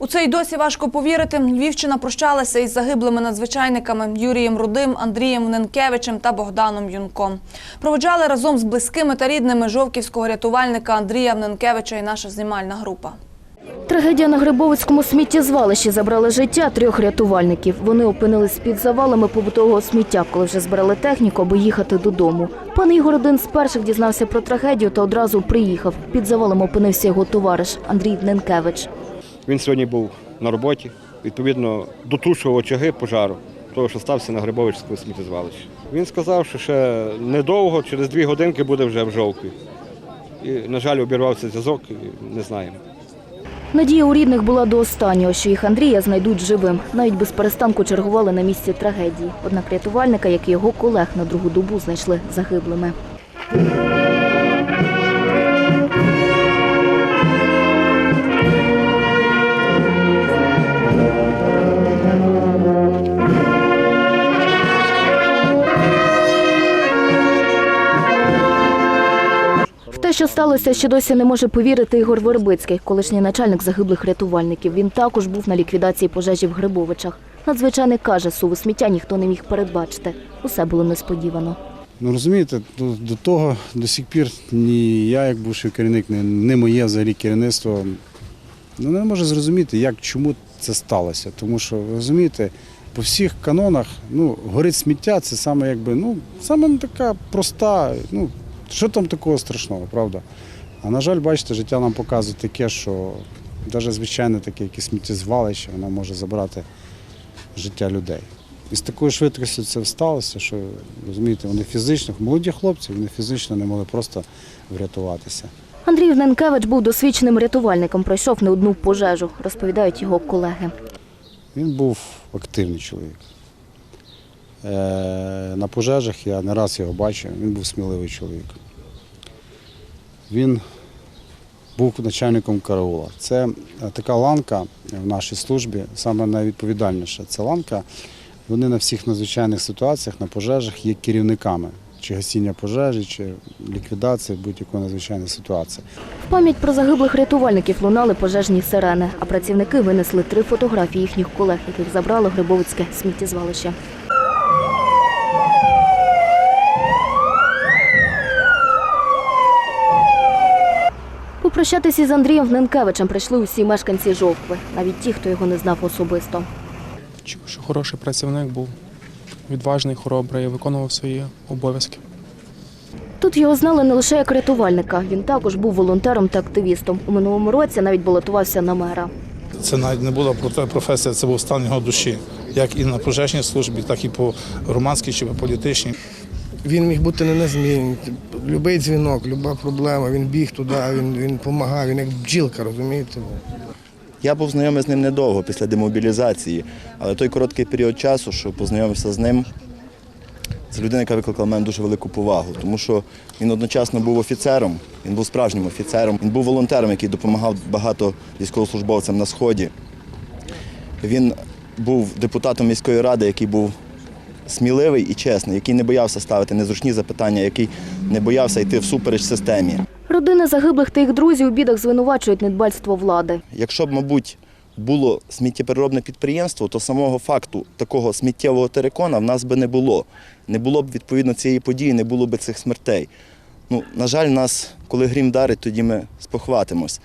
У це й досі важко повірити. Львівщина прощалася із загиблими надзвичайниками Юрієм Рудим, Андрієм Ненкевичем та Богданом Юнком. Проводжали разом з близькими та рідними жовківського рятувальника Андрія Ненкевича і наша знімальна група. Трагедія на Грибовицькому сміттєзвалищі забрала життя трьох рятувальників. Вони опинились під завалами побутового сміття, коли вже збирали техніку, аби їхати додому. Пан Ігор один з перших дізнався про трагедію та одразу приїхав. Під завалом опинився його товариш Андрій Дненкевич. Він сьогодні був на роботі, відповідно, дотушував очаги пожару, того, що стався на Грибовичському сміттєзвалищі. Він сказав, що ще недовго, через дві годинки буде вже в жовтні. І, на жаль, обірвався зв'язок, не знаємо. Надія у рідних була до останнього, що їх Андрія знайдуть живим. Навіть без перестанку чергували на місці трагедії. Однак рятувальника, як і його колег, на другу добу знайшли загиблими. Що сталося, ще досі не може повірити Ігор Вербицький, колишній начальник загиблих рятувальників. Він також був на ліквідації пожежі в Грибовичах. Надзвичайник каже, суву сміття ніхто не міг передбачити. Усе було несподівано. Ну розумієте, до, того до сих пір ні я, як бувший керівник, ні, ні моє взагалі керівництво ну, не може зрозуміти, як чому це сталося. Тому що розумієте, по всіх канонах ну, горить сміття це саме якби, ну, саме така проста. Ну, що там такого страшного, правда? А на жаль, бачите, життя нам показує таке, що навіть звичайне таке якесь сміттєзвалище, воно може забрати життя людей. І з такою швидкістю це сталося, що розумієте, вони фізично, молоді хлопці, вони фізично не могли просто врятуватися. Андрій Ненкевич був досвідченим рятувальником, пройшов не одну пожежу, розповідають його колеги. Він був активний чоловік. Е, на пожежах я не раз його бачив, він був сміливий чоловік. Він був начальником караула. Це е, така ланка в нашій службі, саме найвідповідальніша. Це ланка. Вони на всіх надзвичайних ситуаціях, на пожежах є керівниками чи гасіння пожежі, чи ліквідації будь-якої надзвичайної ситуації. В пам'ять про загиблих рятувальників лунали пожежні сирени, а працівники винесли три фотографії їхніх колег, яких забрало Грибовицьке сміттєзвалище. Попрощатися із Андрієм Гненкевичем прийшли усі мешканці Жовкви, навіть ті, хто його не знав особисто. Чув, що хороший працівник був, відважний, хоробрий, виконував свої обов'язки. Тут його знали не лише як рятувальника, він також був волонтером та активістом. У минулому році навіть балотувався на мера. Це навіть не була професія, це був стан його душі, як і на пожежній службі, так і по громадській чи по політичній. Він міг бути не незмінний. Любий дзвінок, люба проблема, він біг туди, він, він допомагав, він як бджілка, розумієте? Я був знайомий з ним недовго після демобілізації, але той короткий період часу, що познайомився з ним, це людина, яка викликала мене дуже велику повагу, тому що він одночасно був офіцером, він був справжнім офіцером, він був волонтером, який допомагав багато військовослужбовцям на сході. Він був депутатом міської ради, який був сміливий і чесний, який не боявся ставити незручні запитання, який не боявся йти всупереч системі. Родини загиблих та їх друзі у бідах звинувачують недбальство влади. Якщо б, мабуть, було сміттєпереробне підприємство, то самого факту такого сміттєвого терикона в нас би не було. Не було б відповідно цієї події, не було б цих смертей. Ну, на жаль, нас, коли грім дарить, тоді ми спохватимось.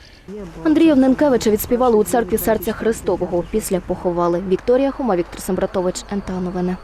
Андрія Вненкевича відспівали у церкві серця Христового. Після поховали. Вікторія Хома, Віктор Сембратович, НТА Новини.